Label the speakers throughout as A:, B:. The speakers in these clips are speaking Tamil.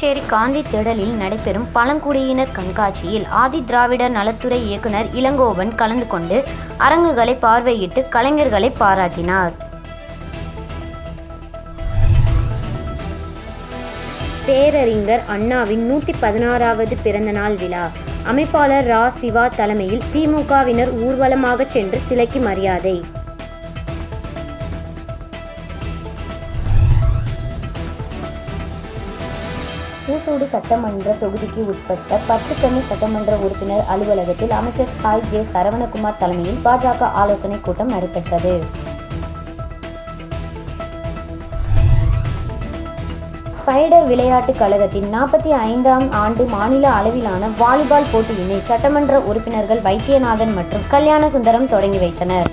A: புதுச்சேரி காந்தி திடலில் நடைபெறும் பழங்குடியினர் கண்காட்சியில் ஆதி திராவிடர் நலத்துறை இயக்குனர் இளங்கோவன் கலந்து கொண்டு அரங்குகளை பார்வையிட்டு கலைஞர்களை பாராட்டினார். பேரறிஞர் அண்ணாவின் நூற்றி பதினாறாவது பிறந்தநாள் விழா. அமைப்பாளர் ரா. சிவா தலைமையில் திமுகவினர் ஊர்வலமாக சென்று சிலைக்கு மரியாதை. பூசோடு சட்டமன்ற தொகுதிக்கு உட்பட்ட பத்துக்கண்ணி சட்டமன்ற உறுப்பினர் அலுவலகத்தில் அமைச்சர் சாய் ஜே சரவணகுமார் தலைமையில் பாஜக ஆலோசனை கூட்டம் நடைபெற்றது. ஸ்பைடர் விளையாட்டுக் கழகத்தின் நாற்பத்தி ஐந்தாம் ஆண்டு மாநில அளவிலான வாலிபால் போட்டியினை சட்டமன்ற உறுப்பினர்கள் வைத்தியநாதன் மற்றும் கல்யாண சுந்தரம் தொடங்கி வைத்தனர்.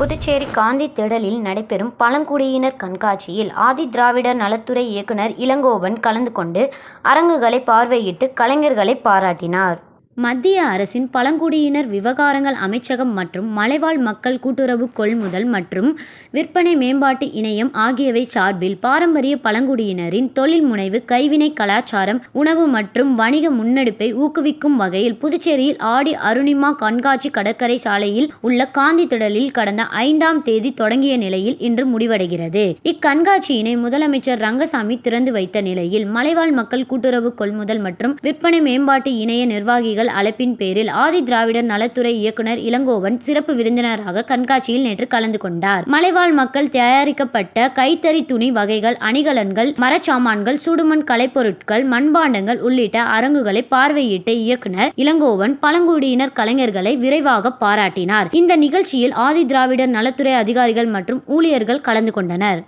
A: புதுச்சேரி காந்தி திடலில் நடைபெறும் பழங்குடியினர் கண்காட்சியில் ஆதி திராவிடர் நலத்துறை இயக்குனர் இளங்கோவன் கலந்து கொண்டு அரங்குகளை பார்வையிட்டு கலைஞர்களை பாராட்டினார். மத்திய அரசின் பழங்குடியினர் விவகாரங்கள் அமைச்சகம் மற்றும் மலைவாழ் மக்கள் கூட்டுறவு கொள்முதல் மற்றும் விற்பனை மேம்பாட்டு இணையம் ஆகியவை சார்பில் பாரம்பரிய பழங்குடியினரின் தொழில் முனைவு கைவினை கலாச்சாரம் உணவு மற்றும் வணிக முன்னெடுப்பை ஊக்குவிக்கும் வகையில் புதுச்சேரியில் ஆடி அருணிமா கண்காட்சி கடற்கரை சாலையில் உள்ள காந்தி திடலில் கடந்த ஐந்தாம் தேதி தொடங்கிய நிலையில் இன்று முடிவடைகிறது. இக்கண்காட்சியினை முதலமைச்சர் ரங்கசாமி திறந்து வைத்த நிலையில் மலைவாழ் மக்கள் கூட்டுறவு கொள்முதல் மற்றும் விற்பனை மேம்பாட்டு இணைய நிர்வாகிகள் அழைப்பின் பேரில் ஆதி திராவிடர் நலத்துறை இயக்குனர் இளங்கோவன் சிறப்பு விருந்தினராக கண்காட்சியில் நேற்று கலந்து கொண்டார். மலைவாழ் மக்கள் தயாரிக்கப்பட்ட கைத்தறி துணி வகைகள் அணிகலன்கள் மரச்சாமான்கள் சுடுமண் கலைப்பொருட்கள் மண்பாண்டங்கள் உள்ளிட்ட அரங்குகளை பார்வையிட்ட இயக்குனர் இளங்கோவன் பழங்குடியினர் கலைஞர்களை விரைவாக பாராட்டினார். இந்த நிகழ்ச்சியில் ஆதி திராவிடர் நலத்துறை அதிகாரிகள் மற்றும் ஊழியர்கள் கலந்து கொண்டனர்.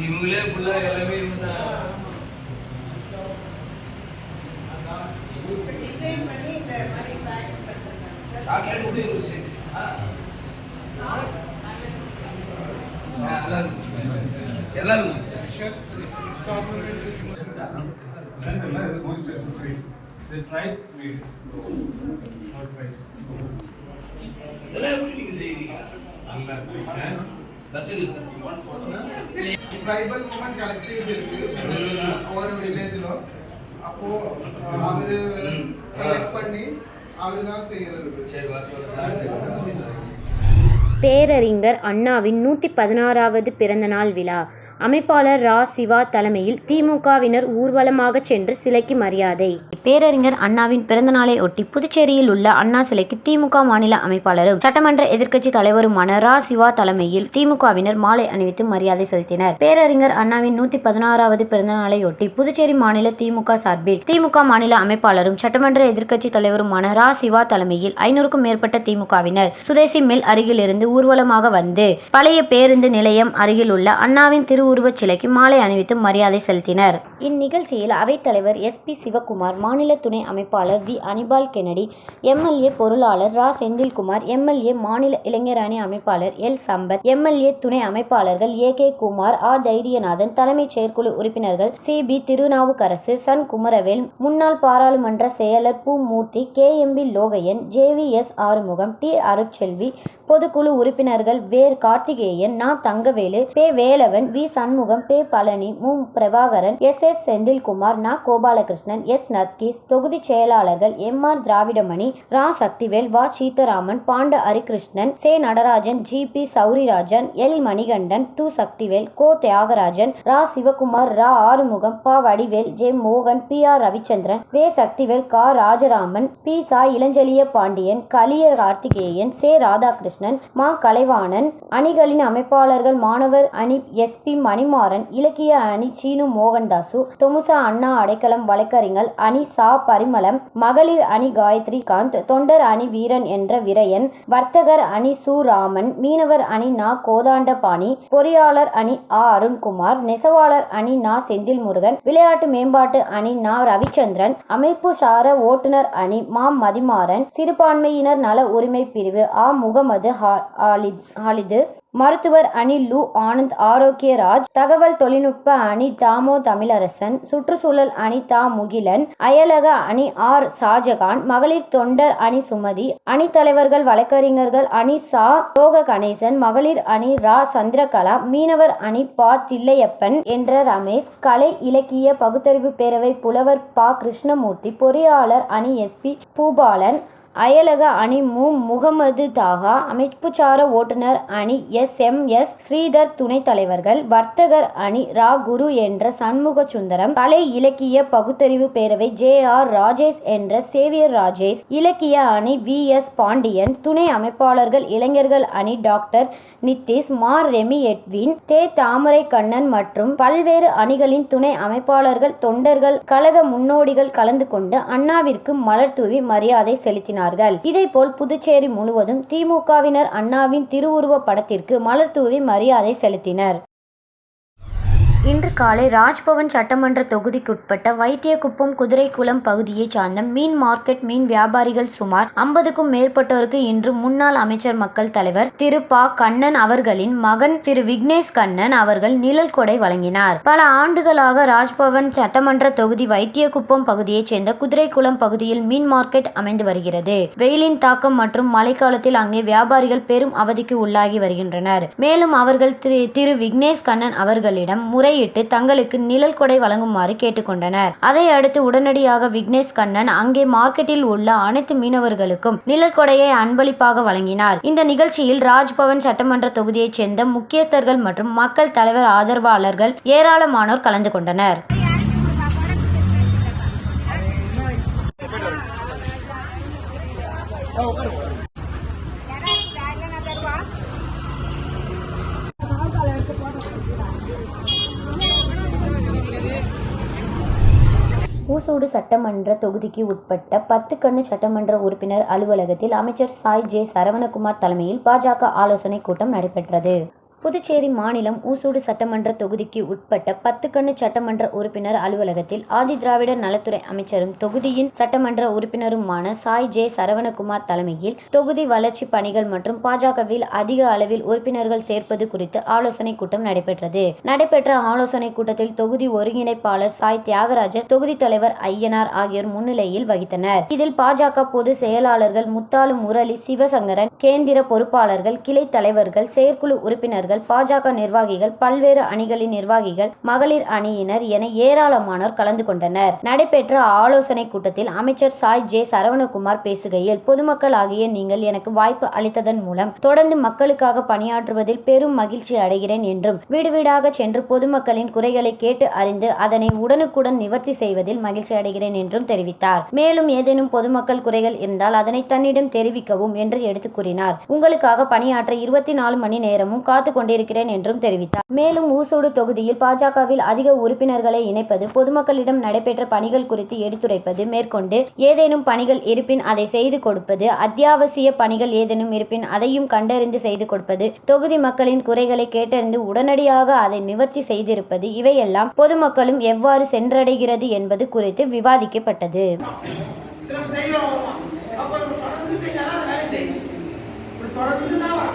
B: இவங்களே ஃபுல்லாக எல்லாமே இவங்க தான் சாக்லேட் கூட இவங்களுக்கு சேர்த்து ஆ ஆ, எல்லாரும்
C: Central is moisturizer free. The tribes made. All tribes.
B: இதெல்லாம் எப்படி நீங்க செய்வீங்க?
C: நல்லா
B: இருக்கு.
D: ട്രൈബൽ വുമൺ കളക്ട് ചെയ്തിട്ട് ഓരോ വില്ലേജിലോ അപ്പോ അവര് കളക്ട് പണി
B: അവര് നാ ചെയ്യുന്നത്
A: பேரறிஞர் அண்ணாவின் நூற்றி பதினாறாவது பிறந்தநாள் விழா. அமைப்பாளர் ரா. சிவா தலைமையில் திமுகவினர் ஊர்வலமாக சென்று சிலைக்கு மரியாதை. பேரறிஞர் அண்ணாவின் பிறந்தநாளை ஒட்டி புதுச்சேரியில் உள்ள அண்ணா சிலைக்கு திமுக மாநில அமைப்பாளரும் சட்டமன்ற எதிர்க்கட்சி தலைவருமான ரா. சிவா தலைமையில் திமுகவினர் மாலை அணிவித்து மரியாதை செலுத்தினர். பேரறிஞர் அண்ணாவின் நூத்தி பதினாறாவது பிறந்தநாளை ஒட்டி புதுச்சேரி மாநில திமுக சார்பில் திமுக மாநில அமைப்பாளரும் சட்டமன்ற எதிர்க்கட்சி தலைவருமான ரா. சிவா தலைமையில் ஐநூறுக்கும் மேற்பட்ட திமுகவினர் சுதேசி மில் அருகிலிருந்து ஊர்வலமாக வந்து பழைய பேருந்து நிலையம் அருகில் உள்ள அண்ணாவின் திருவுருவச் சிலைக்கு மாலை அணிவித்து மரியாதை செலுத்தினர். இந்நிகழ்ச்சியில் அவைத்தலைவர் எஸ். பி. சிவகுமார் மாநில துணை அமைப்பாளர் வி. அனிபால் கெனடி எம்எல்ஏ பொருளாளர் ரா. செந்தில்குமார் எம்எல்ஏ மாநில இளைஞர் அணி அமைப்பாளர் எல். சம்பத் எம்எல்ஏ துணை அமைப்பாளர்கள் ஏ. கே. குமார் ஆ. தைரியநாதன் தலைமைச் செயற்குழு உறுப்பினர்கள் சி. பி. திருநாவுக்கரசு சன். குமரவேல் முன்னாள் பாராளுமன்ற செயலர் பு Moorthy K. M. P. Logaiyan J. V. S. Arumugam T. Arutselvi பொதுக்குழு உறுப்பினர்கள் வேர் கார்த்திகேயன் நா. தங்கவேலு பே. வேலவன் வி. சண்முகம் பே. பழனி மு. பிரபாகரன் எஸ். எஸ். செந்தில்குமார் நா. கோபாலகிருஷ்ணன் எஸ். நர்கீஸ் தொகுதி செயலாளர்கள் எம். ஆர். திராவிடமணி ரா. சக்திவேல் வா. சீதாராமன் பாண்ட ஹரிகிருஷ்ணன் சே. Natarajan G. P. Sourirajan L. Manikandan து. சக்திவேல் கோ. தியாகராஜன் ரா. சிவகுமார் ரா. ஆறுமுகம் ப. வடிவேல் ஜே. மோகன் பி. ஆர். ரவிச்சந்திரன் வே. சக்திவேல் கா. ராஜராமன் பி. சா. இளஞ்செழிய பாண்டியன் கலிய கார்த்திகேயன் சே. ராதாகிருஷ்ணன் மா. கலைவாணன் அணிகளின் அமைப்பாளர்கள் மாணவர் அணி எஸ். பி. மணிமாறன் இலக்கிய அணி சீனு மோகன்தாசு தொமுசா அண்ணா அடைக்கலம் வழக்கறிஞர் அணி சா. பரிமளம் மகளிர் அணி காயத்ரி காந்த் தொண்டர் அணி வீரன் என்ற விரையன் வர்த்தகர் அணி சு. ராமன் மீனவர் அணி நா. கோதாண்டபாணி பொறியாளர் அணி ஆ. அருண்குமார் நெசவாளர் அணி நா. செந்தில் முருகன் விளையாட்டு மேம்பாட்டு அணி நா. ரவிச்சந்திரன் அமைப்பு சார ஓட்டுநர் அணி மா. மதிமாறன் சிறுபான்மையினர் நல உரிமை பிரிவு ஆ. முகமது ஹா- ஹாலிது மருத்துவர் அணி லு ஆனந்த் ஆரோக்கியராஜ் தகவல் தொழில்நுட்ப அணி தாமோ தமிழரசன் சுற்றுச்சூழல் அணி தா முகிலன் அயலக அணி ஆர் ஷாஜகான் மகளிர் தொண்டர் அணி சுமதி அணி தலைவர்கள் வழக்கறிஞர்கள் அணி சா யோக கணேசன் மகளிர் அணி ரா சந்திரகலா மீனவர் அணி பா தில்லையப்பன் என்ற ரமேஷ் கலை இலக்கிய பகுத்தறிவு பேரவை புலவர் பா கிருஷ்ணமூர்த்தி பொறியாளர் அணி எஸ்பி பூபாலன் அயலக அணி மு. முகமது தாகா அமைப்புச்சார ஓட்டுநர் அணி எஸ். எம். எஸ். ஸ்ரீதர் துணைத் தலைவர்கள் வர்த்தகர் அணி ரா. குரு என்ற சண்முக சுந்தரம் கலை இலக்கிய பகுத்தறிவு பேரவை ஜே. ஆர். ராஜேஷ் என்ற சேவியர் ராஜேஷ் இலக்கிய அணி வி. எஸ். பாண்டியன் துணை அமைப்பாளர்கள் இளைஞர்கள் அணி டாக்டர் நித்திஷ் மா. ரெமி. எட்வின் தே. தாமரை கண்ணன் மற்றும் பல்வேறு அணிகளின் துணை அமைப்பாளர்கள் தொண்டர்கள் கழக முன்னோடிகள் கலந்து கொண்டு அண்ணாவிற்கு மலர் தூவி மரியாதை செலுத்தினார். கூறினார்கள். இதேபோல் புதுச்சேரி முழுவதும் திமுகவினர் அண்ணாவின் திருவுருவ படத்திற்கு மலர் தூவி மரியாதை செலுத்தினர். இன்று காலை ராஜ்பவன் சட்டமன்ற தொகுதிக்குட்பட்ட வைத்தியகுப்பம் குதிரைக்குளம் பகுதியைச் சார்ந்த மீன் மார்க்கெட் மீன் வியாபாரிகள் சுமார் ஐம்பதுக்கும் மேற்பட்டோருக்கு இன்று முன்னாள் அமைச்சர் மக்கள் தலைவர் திரு பா. கண்ணன் அவர்களின் மகன் திரு விக்னேஷ் கண்ணன் அவர்கள் நிழல் கொடை வழங்கினார். பல ஆண்டுகளாக ராஜ்பவன் சட்டமன்ற தொகுதி வைத்தியகுப்பம் பகுதியைச் சேர்ந்த குதிரைக்குளம் பகுதியில் மீன் மார்க்கெட் அமைந்து வருகிறது. வெயிலின் தாக்கம் மற்றும் மழைக்காலத்தில் அங்கே வியாபாரிகள் பெரும் அவதிக்கு உள்ளாகி வருகின்றனர். மேலும் அவர்கள் திரு திரு விக்னேஷ் கண்ணன் அவர்களிடம் முறை முறையிட்டு தங்களுக்கு நிழல் கொடை வழங்குமாறு கேட்டுக்கொண்டனர். அதை அடுத்து உடனடியாக விக்னேஷ் கண்ணன் அங்கே மார்க்கெட்டில் உள்ள அனைத்து மீனவர்களுக்கும் நிழல் கொடையை அன்பளிப்பாக வழங்கினார். இந்த நிகழ்ச்சியில் ராஜ்பவன் சட்டமன்ற தொகுதியைச் சேர்ந்த முக்கியஸ்தர்கள் மற்றும் மக்கள் தலைவர் ஆதரவாளர்கள் ஏராளமானோர் கலந்து கொண்டனர். ஊசூடு சட்டமன்ற தொகுதிக்கு உட்பட்ட பத்துக்கண்ணு சட்டமன்ற உறுப்பினர் அலுவலகத்தில் அமைச்சர் சாய் ஜே சரவணகுமார் தலைமையில் பாஜக ஆலோசனைக் கூட்டம் நடைபெற்றது. புதுச்சேரி மாநிலம் ஊசூடு சட்டமன்ற தொகுதிக்கு உட்பட்ட பத்துக்கண்ணு சட்டமன்ற உறுப்பினர் அலுவலகத்தில் ஆதி திராவிடர் நலத்துறை அமைச்சரும் தொகுதியின் சட்டமன்ற உறுப்பினருமான சாய் ஜே சரவணகுமார் தலைமையில் தொகுதி வளர்ச்சி பணிகள் மற்றும் பாஜகவில் அதிக அளவில் உறுப்பினர்கள் சேர்ப்பது குறித்து ஆலோசனை கூட்டம் நடைபெற்றது. நடைபெற்ற ஆலோசனை கூட்டத்தில் தொகுதி ஒருங்கிணைப்பாளர் சாய் தியாகராஜர் தொகுதி தலைவர் ஐயனார் ஆகியோர் முன்னிலையில் வகித்தனர். இதில் பாஜக பொது செயலாளர்கள் முத்தாலு முரளி சிவசங்கரன் கேந்திர பொறுப்பாளர்கள் கிளை தலைவர்கள் செயற்குழு உறுப்பினர்கள் பாஜக நிர்வாகிகள் பல்வேறு அணிகளின் நிர்வாகிகள் மகளிர் அணியினர் என ஏராளமானோர் கலந்து கொண்டனர். நடைபெற்ற ஆலோசனை கூட்டத்தில் அமைச்சர் சாய் ஜே. சரவணகுமார் பேசுகையில் பொதுமக்கள் ஆகிய நீங்கள் எனக்கு வாய்ப்பு அளித்ததன் மூலம் தொடர்ந்து மக்களுக்காக பணியாற்றுவதில் பெரும் மகிழ்ச்சி அடைகிறேன் என்றும் வீடு வீடாக சென்று பொதுமக்களின் குறைகளை கேட்டு அறிந்து அதனை உடனுக்குடன் நிவர்த்தி செய்வதில் மகிழ்ச்சி அடைகிறேன் என்றும் தெரிவித்தார். மேலும் ஏதேனும் பொதுமக்கள் குறைகள் இருந்தால் அதனை தன்னிடம் தெரிவிக்கவும் என்று எடுத்துக் கூறினார். உங்களுக்காக பணியாற்ற இருபத்தி நாலு மணி நேரமும் காத்து கொண்டிருக்கிறேன் என்றும் தெரிவித்தார். மேலும் ஊசோடு தொகுதியில் பாஜகவில் அதிக உறுப்பினர்களை இணைப்பது பொதுமக்களிடம் நடைபெற்ற பணிகள் குறித்து எடுத்துரைப்பது மேற்கொண்டு ஏதேனும் பணிகள் இருப்பின் அதை செய்து கொடுப்பது அத்தியாவசிய பணிகள் ஏதேனும் இருப்பின் அதையும் கண்டறிந்து செய்து கொடுப்பது தொகுதி மக்களின் குறைகளை கேட்டறிந்து உடனடியாக அதை நிவர்த்தி செய்திருப்பது இவையெல்லாம் பொதுமக்களும் எவ்வாறு சென்றடைகிறது என்பது குறித்து விவாதிக்கப்பட்டது.
D: தொடர்ந்து தான்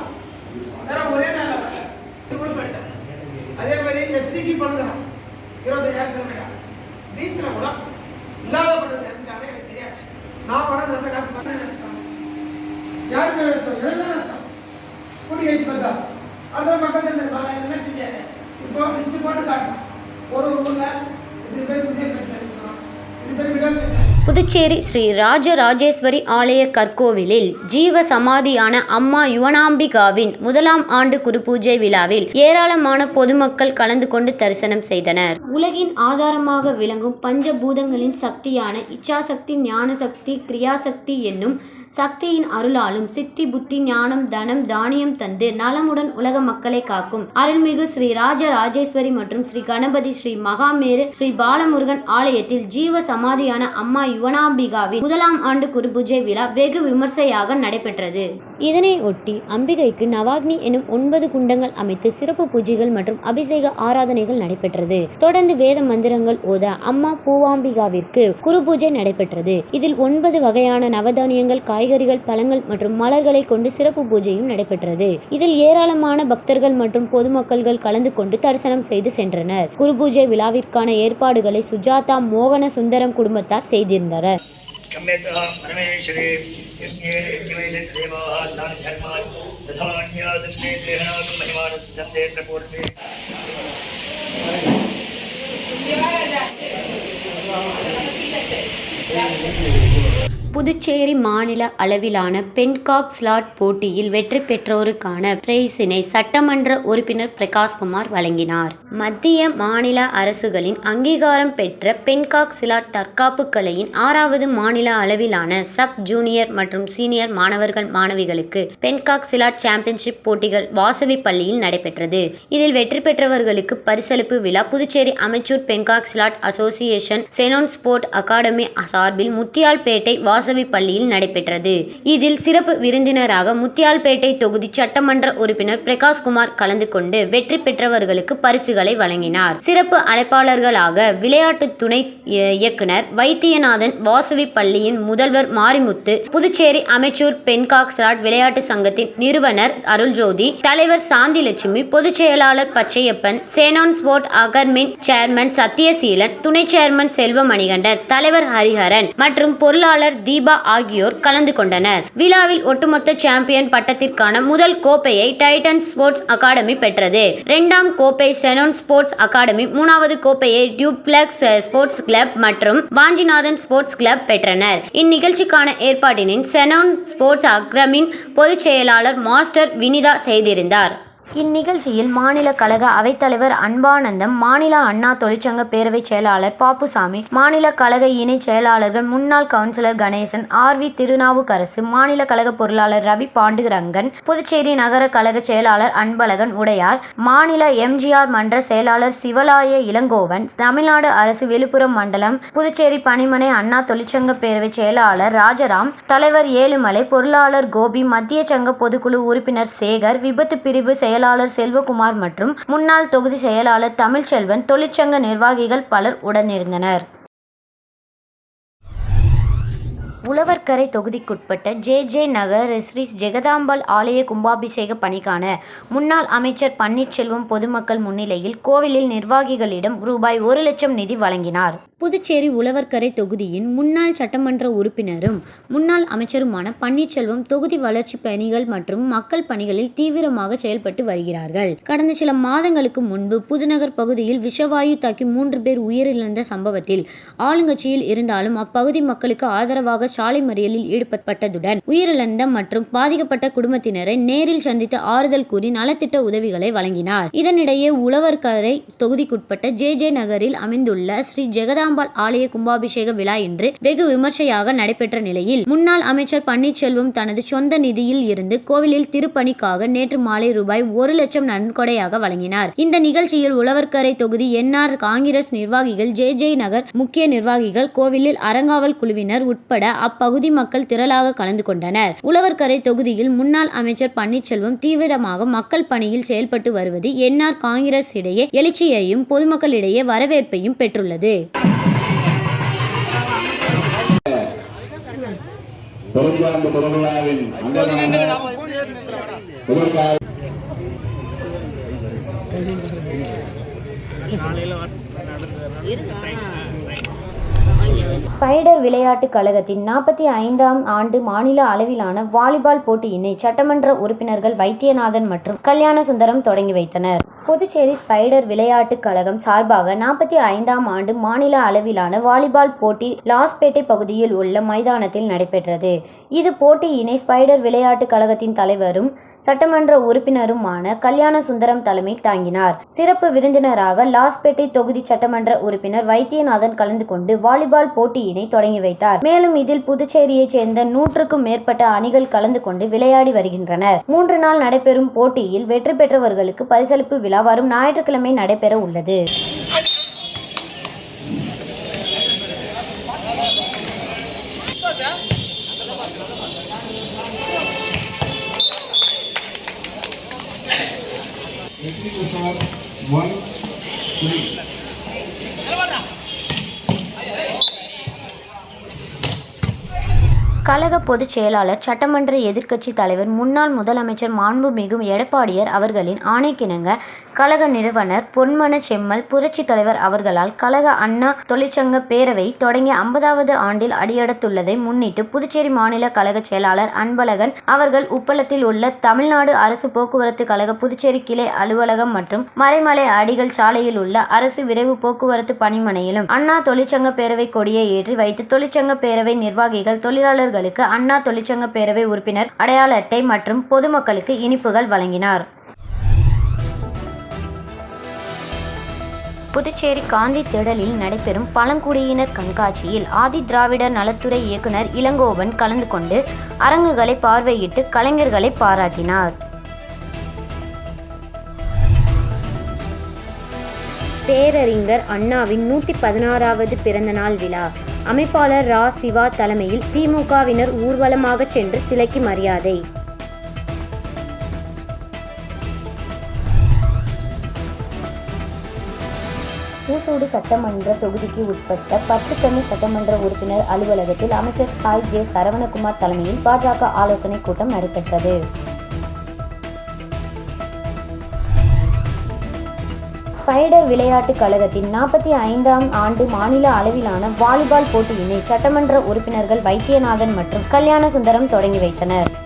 A: புதுச்சேரி ஸ்ரீ ராஜராஜேஸ்வரி ஆலய கற்கோவிலில் ஜீவ சமாதியான அம்மா யுவனாம்பிகாவின் முதலாம் ஆண்டு குருபூஜை விழாவில் ஏராளமான பொதுமக்கள் கலந்து கொண்டு தரிசனம் செய்தனர். உலகின் ஆதாரமாக விளங்கும் பஞ்சபூதங்களின் சக்தியான இச்சாசக்தி ஞானசக்தி கிரியாசக்தி என்னும் சக்தியின் அருளாலும் சித்தி புத்தி ஞானம் தனம் தானியம் தந்து நலமுடன் உலக மக்களை காக்கும் அருள்மிகு ஸ்ரீ ராஜ ராஜேஸ்வரி மற்றும் ஸ்ரீ கணபதி ஸ்ரீ மகாமேரு ஸ்ரீ பாலமுருகன் ஆலயத்தில் ஜீவ சமாதியான அம்மா யுவனாம்பிகாவின் முதலாம் ஆண்டு குருபூஜை விழா வெகு விமர்சையாக நடைபெற்றது. இதனை ஒட்டி அம்பிகைக்கு நவாக்னி எனும் ஒன்பது குண்டங்கள் அமைத்து சிறப்பு பூஜைகள் மற்றும் அபிஷேக ஆராதனைகள் நடைபெற்றது. தொடர்ந்து வேத மந்திரங்கள் ஓத அம்மா பூவாம்பிகாவிற்கு குரு பூஜை நடைபெற்றது. இதில் ஒன்பது வகையான நவதானியங்கள் காய் காய்கறிகள் பழங்கள் மற்றும் மலர்களை கொண்டு சிறப்பு பூஜையும் நடைபெற்றது. இதில் ஏராளமான பக்தர்கள் மற்றும் பொதுமக்கள்கள் கலந்து கொண்டு தரிசனம் செய்து சென்றனர். குரு பூஜை விழாவிற்கான ஏற்பாடுகளை சுஜாதா மோகன சுந்தரம் குடும்பத்தார் செய்திருந்தனர்.
E: தர்மான்
A: புதுச்சேரி மாநில அளவிலான பென்காக் ஸ்லாட் போட்டியில் வெற்றி பெற்றோருக்கான பிரைஸினை சட்டமன்ற உறுப்பினர் பிரகாஷ்குமார் வழங்கினார். மத்திய மாநில அரசுகளின் அங்கீகாரம் பெற்ற பென்காக் ஸ்லாட் தற்காப்பு கலையின் ஆறாவது மாநில அளவிலான சப் ஜூனியர் மற்றும் சீனியர் மாணவர்கள் மாணவிகளுக்கு பென்காக் சிலாட் சாம்பியன்ஷிப் போட்டிகள் வாசவி பள்ளியில் நடைபெற்றது. இதில் வெற்றி பெற்றவர்களுக்கு பரிசளிப்பு விழா Puducherry amateur Pencak Silat association செனோன் sport academy சார்பில் முத்தியால்பேட்டை வாசவி பள்ளியில் நடைபெற்றது. இதில் சிறப்பு விருந்தினராக முத்தியால்பேட்டை தொகுதி சட்டமன்ற உறுப்பினர் பிரகாஷ்குமார் கலந்து கொண்டு வெற்றி பெற்றவர்களுக்கு பரிசுகளை வழங்கினார். சிறப்பு அழைப்பாளர்களாக விளையாட்டு துணை இயக்குனர் வைத்தியநாதன் வாசவி பள்ளியின் முதல்வர் மாரிமுத்து புதுச்சேரி அமைச்சூர் பென்காக்ஸ்ராட் விளையாட்டு சங்கத்தின் நிறுவனர் அருள்ஜோதி தலைவர் சாந்திலட்சுமி பொதுச் செயலாளர் பச்சையப்பன் சேனான் ஸ்போர்ட் அகர்மின் சேர்மன் சத்யசீலன் துணை சேர்மன் செல்வ மணிகண்டன் தலைவர் ஹரிஹரன் மற்றும் பொருளாளர் தீப் ஆகியோர் கலந்து கொண்டனர். விழாவில் ஒட்டுமொத்த சாம்பியன் பட்டத்திற்கான முதல் கோப்பையை டைட்டன் ஸ்போர்ட்ஸ் அகாடமி பெற்றது. இரண்டாம் கோப்பை செனோன் ஸ்போர்ட்ஸ் அகாடமி மூணாவது கோப்பையை டியூப்ளெக்ஸ் ஸ்போர்ட்ஸ் கிளப் மற்றும் வாஞ்சிநாதன் ஸ்போர்ட்ஸ் கிளப் பெற்றனர். இந்நிகழ்ச்சிக்கான ஏற்பாட்டினை செனோன் ஸ்போர்ட்ஸ் அக்ரமின் பொதுச் செயலாளர் மாஸ்டர் வினிதா செய்திருந்தார். இந்நிகழ்ச்சியில் மாநில கழக அவைத்தலைவர் அன்பானந்தம் மாநில அண்ணா தொழிற்சங்க பேரவைச் செயலாளர் பாப்புசாமி மாநில கழக இணை செயலாளர்கள் முன்னாள் councillor Ganesan R V Thirunavukkarasu மாநில கழக பொருளாளர் ரவி பாண்டுரங்கன் புதுச்சேரி நகர கழக செயலாளர் அன்பழகன் உடையார் மாநில எம்ஜிஆர் மன்ற செயலாளர் சிவலாய இளங்கோவன் தமிழ்நாடு அரசு விழுப்புரம் மண்டலம் புதுச்சேரி பணிமனை அண்ணா தொழிற்சங்க பேரவைச் செயலாளர் ராஜராம் தலைவர் ஏழுமலை பொருளாளர் கோபி மத்திய சங்க பொதுக்குழு உறுப்பினர் சேகர் விபத்து பிரிவு செயலாளர் செல்வகுமார் மற்றும் முன்னாள் தொகுதி செயலாளர் தமிழ்ச்செல்வன் தொழிற்சங்க நிர்வாகிகள் பலர் உடனிருந்தனர். உழவர்கரை தொகுதிக்குட்பட்ட ஜே ஜே நகர் ஸ்ரீ ஜெகதாம்பாள் ஆலய கும்பாபிஷேக பணிக்கான முன்னாள் அமைச்சர் பன்னீர்செல்வம் பொதுமக்கள் முன்னிலையில் கோவிலில் நிர்வாகிகளிடம் ரூபாய் ஒரு லட்சம் நிதி வழங்கினார். புதுச்சேரி உழவர்கரை தொகுதியின் முன்னாள் சட்டமன்ற உறுப்பினரும் முன்னாள் அமைச்சருமான பன்னீர்செல்வம் தொகுதி வளர்ச்சி பணிகள் மற்றும் மக்கள் பணிகளில் தீவிரமாக செயல்பட்டு வருகிறார்கள். கடந்த சில மாதங்களுக்கு முன்பு புதுநகர் பகுதியில் விஷவாயு தாக்கி மூன்று பேர் உயிரிழந்த சம்பவத்தில் ஆளுங்கட்சியில் இருந்தாலும் அப்பகுதி மக்களுக்கு ஆதரவாக சாலை மறியலில் ஈடுபட்டதுடன் உயிரிழந்த மற்றும் பாதிக்கப்பட்ட குடும்பத்தினரை நேரில் சந்தித்து ஆறுதல் கூறி நலத்திட்ட உதவிகளை வழங்கினார். இதனிடையே உழவர்கரை தொகுதிக்குட்பட்ட ஜே ஜே நகரில் அமைந்துள்ள ஸ்ரீ ஜெகதாம்பாள் ஆலய கும்பாபிஷேக விழா இன்று வெகு விமர்சையாக நடைபெற்ற நிலையில் முன்னாள் அமைச்சர் பன்னீர்செல்வம் தனது சொந்த நிதியில் இருந்து கோவிலில் திருப்பணிக்காக நேற்று மாலை ரூபாய் ஒரு லட்சம் நன்கொடையாக வழங்கினார். இந்த நிகழ்ச்சியில் உழவர்கரை தொகுதி என்ஆர் காங்கிரஸ் நிர்வாகிகள் ஜே ஜே நகர் முக்கிய நிர்வாகிகள் கோவிலில் அறங்காவல் குழுவினர் உட்பட அப்பகுதி மக்கள் திரளாக கலந்து கொண்டனர். உழவர்கரை தொகுதியில் முன்னாள் அமைச்சர் பன்னீர்செல்வம் தீவிரமாக மக்கள் பணியில் செயல்பட்டு வருவது என்ஆர் காங்கிரஸ் இடையே எழுச்சியையும் பொதுமக்களிடையே வரவேற்பையும் பெற்றுள்ளது.
F: காலையில் திருவிழாவின்
A: ஸ்பைடர் விளையாட்டுக் கழகத்தின் நாற்பத்தி ஐந்தாம் ஆண்டு மாநில அளவிலான வாலிபால் போட்டியினை சட்டமன்ற உறுப்பினர்கள் வைத்தியநாதன் மற்றும் கல்யாண சுந்தரம் தொடங்கி வைத்தனர். புதுச்சேரி ஸ்பைடர் விளையாட்டுக் கழகம் சார்பாக நாற்பத்தி ஐந்தாம் ஆண்டு மாநில அளவிலான வாலிபால் போட்டி லாஸ்பேட்டை பகுதியில் உள்ள மைதானத்தில் நடைபெற்றது. இது போட்டியினை ஸ்பைடர் விளையாட்டுக் கழகத்தின் தலைவரும் சட்டமன்ற உறுப்பினருமான கல்யாண சுந்தரம் தலைமை தாங்கினார். சிறப்பு விருந்தினராக லாஸ்பேட்டை தொகுதி சட்டமன்ற உறுப்பினர் வைத்தியநாதன் கலந்து கொண்டு வாலிபால் போட்டியினை தொடங்கி வைத்தார். மேலும் இதில் புதுச்சேரியைச் சேர்ந்த நூற்றுக்கும் மேற்பட்ட அணிகள் கலந்து கொண்டு விளையாடி வருகின்றனர். மூன்று நாள் நடைபெறும் போட்டியில் வெற்றி பெற்றவர்களுக்கு பரிசளிப்பு விழா வரும் ஞாயிற்றுக்கிழமை நடைபெற உள்ளது.
C: 1, 3.
A: கழக பொதுச் செயலாளர் சட்டமன்ற எதிர்க்கட்சி தலைவர் முன்னாள் முதலமைச்சர் மாண்புமிகு எடப்பாடியார் அவர்களின் ஆணைக்கிணங்க கழக நிறுவனர் பொன்மன செம்மல் புரட்சி தலைவர் அவர்களால் கழக அண்ணா தொழிற்சங்க பேரவை தொடங்கிய ஐம்பதாவது ஆண்டில் அடியெடுத்துள்ளதை முன்னிட்டு புதுச்சேரி மாநில கழக செயலாளர் அன்பழகன் அவர்கள் உப்பளத்தில் உள்ள தமிழ்நாடு அரசு போக்குவரத்து கழக புதுச்சேரி கிளை அலுவலகம் மற்றும் மறைமலை அடிகள் சாலையில் உள்ள அரசு விரைவு போக்குவரத்து பணிமனையிலும் அண்ணா தொழிற்சங்க பேரவை கொடியை ஏற்றி வைத்து தொழிற்சங்க பேரவை நிர்வாகிகள் தொழிலாளர்களுக்கு அண்ணா தொழிற்சங்க பேரவை உறுப்பினர் அடையாள அட்டை மற்றும் பொதுமக்களுக்கு இனிப்புகள் வழங்கினார். புதுச்சேரி காந்தி திடலில் நடைபெறும் பழங்குடியினர் கண்காட்சியில் ஆதி திராவிடர் நலத்துறை இயக்குனர் இளங்கோவன் கலந்து கொண்டு அரங்குகளை பார்வையிட்டு கலைஞர்களை பாராட்டினார். பேரறிஞர் அண்ணாவின் நூற்றி பதினாறாவது பிறந்தநாள் விழா. அமைப்பாளர் ரா. சிவா தலைமையில் திமுகவினர் ஊர்வலமாக சென்று சிலைக்கு மரியாதை. தூசூடு சட்டமன்ற தொகுதிக்கு உட்பட்ட பத்துக்கண்ணு சட்டமன்ற உறுப்பினர் அலுவலகத்தில் அமைச்சர் சாய் ஜே. சரவணகுமார் தலைமையில் பாஜக ஆலோசனை கூட்டம் நடைபெற்றது. ஸ்பைடர் விளையாட்டுக் கழகத்தின் நாற்பத்தி ஐந்தாம் ஆண்டு மாநில அளவிலான வாலிபால் போட்டியினை சட்டமன்ற உறுப்பினர்கள் வைத்தியநாதன் மற்றும் கல்யாண சுந்தரம் தொடங்கி வைத்தனர்.